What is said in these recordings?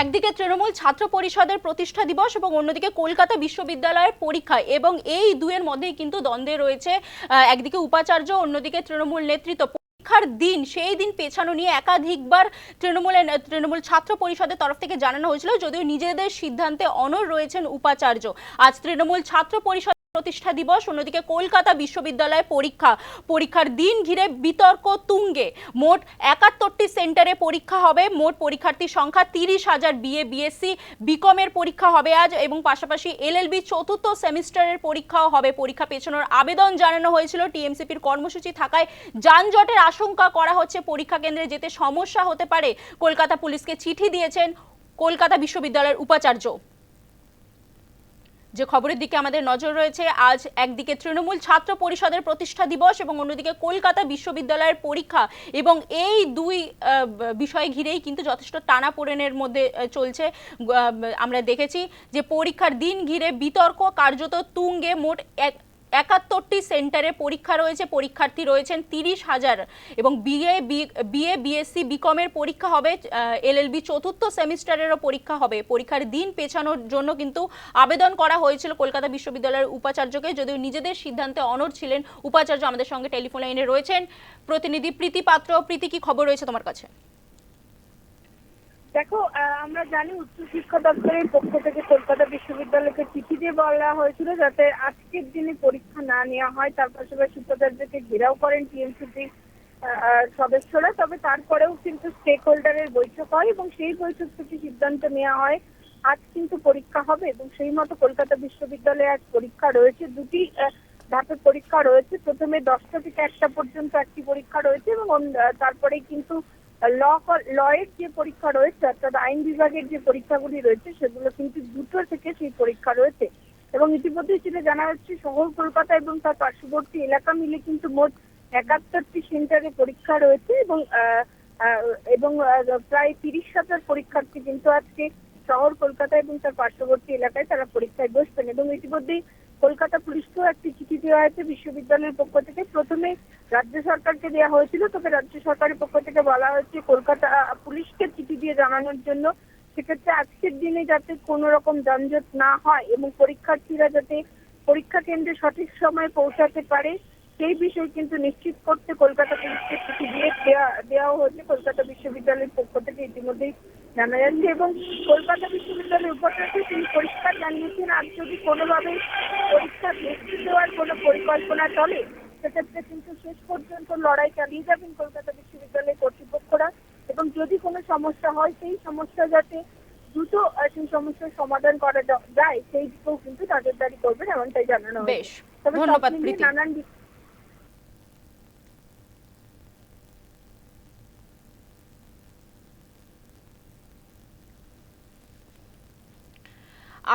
একদিকে তৃণমূল ছাত্র পরিষদের প্রতিষ্ঠা দিবস এবং অন্যদিকে কলকাতা বিশ্ববিদ্যালয়ের পরীক্ষা এবং এই দুয়ের মধ্যেই কিন্তু দ্বন্দ্বে রয়েছে একদিকে উপাচার্য, অন্যদিকে তৃণমূল নেতৃত্ব। পরীক্ষার দিন, সেই দিন পেছানো নিয়ে একাধিকবার তৃণমূলের, তৃণমূল ছাত্র পরিষদের তরফ থেকে জানানো হয়েছিল, যদিও নিজেদের সিদ্ধান্তে অনর রয়েছেন উপাচার্য। আজ তৃণমূল ছাত্র পরিষদ প্রতিষ্ঠা দিবস, অন্যদিকে কলকাতা বিশ্ববিদ্যালয়ে পরীক্ষা, পরীক্ষার দিন ঘিরে বিতর্ক তুঙ্গে। মোট একাত্তরটি সেন্টারে পরীক্ষা হবে, মোট পরীক্ষার্থীর সংখ্যা তিরিশ হাজার বিএ, বিএসসি, বিকমের পরীক্ষা হবে আজ এবং পাশাপাশি এলএলবি চতুর্থ সেমিস্টারের পরীক্ষাও হবে। পরীক্ষা পেছানোর আবেদন জানানো হয়েছিল। টিএমসিপির কর্মসূচি থাকায় যানজটের আশঙ্কা করা হচ্ছে। পরীক্ষা কেন্দ্রে যেতে সমস্যা হতে পারে। কলকাতা পুলিশকে চিঠি দিয়েছেন কলকাতা বিশ্ববিদ্যালয়ের উপাচার্য। যে খবরের দিকে আমাদের নজর রয়েছে, আজ একদিকে তৃণমূল ছাত্র পরিষদের প্রতিষ্ঠা দিবস এবং অন্যদিকে কলকাতা বিশ্ববিদ্যালয়ের পরীক্ষা এবং এই দুই বিষয় ঘিরেই কিন্তু যথেষ্ট টানাপোড়েনের মধ্যে চলছে। আমরা দেখেছি যে পরীক্ষার দিন ঘিরে বিতর্ক, কার্যত তুঙ্গে মোট এক একাত্তরটি সেন্টারে পরীক্ষা রয়েছে, পরীক্ষার্থী রয়েছেন তিরিশ হাজার এবং বিএ বিএ বিএসসি বিকমের পরীক্ষা হবে এলএলবি চতুর্থ সেমিস্টারেরও পরীক্ষা হবে। পরীক্ষার দিন পেছানোর জন্য কিন্তু আবেদন করা হয়েছিল কলকাতা বিশ্ববিদ্যালয়ের উপাচার্যকে। যদিও নিজেদের সিদ্ধান্তে অনড় ছিলেন উপাচার্য আমাদের সঙ্গে টেলিফোন লাইনে রয়েছেন প্রতিনিধি প্রীতি পাত্র। প্রীতি, কি খবর রয়েছে তোমার কাছে? দেখো আমরা জানি উচ্চ শিক্ষা দপ্তরের পক্ষ থেকে কলকাতা বিশ্ববিদ্যালয়কে চিঠি দিয়ে বলা হয়েছিল যাতে আজকের দিনে পরীক্ষা না নেওয়া হয় তার পাশাপাশি উপাচার্যকে ঘেরাও করেন টিএমসিপি সদস্যরা, তবে তারপরেও কিন্তু স্টেক হোল্ডারের বৈঠক হয় এবং সেই বৈঠক থেকে সিদ্ধান্ত নেওয়া হয়, আজ কিন্তু পরীক্ষা হবে এবং সেই মতো কলকাতা বিশ্ববিদ্যালয়ে আজ পরীক্ষা রয়েছে। দুটি ধাপে পরীক্ষা রয়েছে। প্রথমে দশটা থেকে একটা পর্যন্ত একটি পরীক্ষা রয়েছে এবং তারপরেই কিন্তু ল লয়ের যে পরীক্ষা রয়েছে, অর্থাৎ আইন বিভাগের যে পরীক্ষাগুলি রয়েছে, সেগুলো কিন্তু দুটো থেকে সেই পরীক্ষা রয়েছে। এবং ইতিমধ্যে যেটা জানা যাচ্ছে, শহর কলকাতা এবং তার পার্শ্ববর্তী এলাকা মিলে কিন্তু মোট একাত্তরটি সেন্টারে পরীক্ষা রয়েছে এবং এবং প্রায় তিরিশ হাজার পরীক্ষার্থী কিন্তু আজকে শহর কলকাতা এবং তার পার্শ্ববর্তী এলাকায় তারা পরীক্ষায় বসবেন। এবং ইতিমধ্যেই কলকাতা পুলিশকেও একটি চিঠি দেওয়া হয়েছে বিশ্ববিদ্যালয়ের পক্ষ থেকে। প্রথমে রাজ্য সরকারকে দেওয়া হয়েছিল, তবে রাজ্য সরকারের পক্ষ থেকে বলা হয়েছে কলকাতা পুলিশকে চিঠি দিয়ে জানানোর জন্য। সেক্ষেত্রে আজকের দিনে যাতে কোনো রকম যানজট না হয় এবং পরীক্ষার্থীরা যাতে পরীক্ষা কেন্দ্রে সঠিক সময়ে পৌঁছাতে পারে, সেই বিষয় কিন্তু নিশ্চিত করতে কলকাতা পুলিশকে চিঠি দিয়ে দেওয়া হয়েছে। কলকাতা বিশ্ববিদ্যালয়ের পক্ষ থেকে ইতিমধ্যেই জানা যাচ্ছে এবং কলকাতা বিশ্ববিদ্যালয়ের উপাচার্য তিনি পরিষ্কার জানিয়েছেন। আজ যদি কোনোভাবে পরীক্ষা ভেস্তে দেওয়ার কোনো পরিকল্পনা চলে সেক্ষেত্রে কিন্তু শেষ পর্যন্ত লড়াই চালিয়ে যাবেন কলকাতা বিশ্ববিদ্যালয়ের কর্তৃপক্ষরা। এবং যদি কোনো সমস্যা হয় সেই সমস্যা যাতে দ্রুত সেই সমস্যার সমাধান করা যায় সেই দিকেও কিন্তু নজরদারি করবেন এমনটাই জানানো বেশ তবে ধন্যবাদ নানান দিক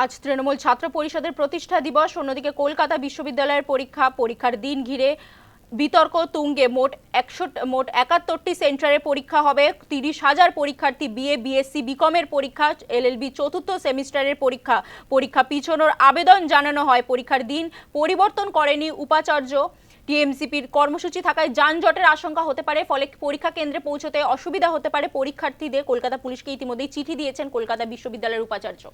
আজ তৃণমূল ছাত্র পরিষদের প্রতিষ্ঠা দিবস। অন্যদিকে কলকাতা বিশ্ববিদ্যালয়ের পরীক্ষা, পরীক্ষার দিন ঘিরে বিতর্ক তুঙ্গে। মোট একশো, মোট একাত্তরটি সেন্টারে পরীক্ষা হবে। তিরিশ হাজার পরীক্ষার্থী বিএ, বিএসসি, বিকমের পরীক্ষা, এলএলবি চতুর্থ সেমিস্টারের পরীক্ষা। পরীক্ষা পিছনোর আবেদন জানানো হয়। পরীক্ষার দিন পরিবর্তন করেনি উপাচার্য। টিএমসিপির কর্মসূচি থাকায় যানজটের আশঙ্কা হতে পারে, ফলে পরীক্ষা কেন্দ্রে পৌঁছতে অসুবিধা হতে পারে পরীক্ষার্থীদের। কলকাতা পুলিশকে ইতিমধ্যেই চিঠি দিয়েছেন কলকাতা বিশ্ববিদ্যালয়ের উপাচার্য।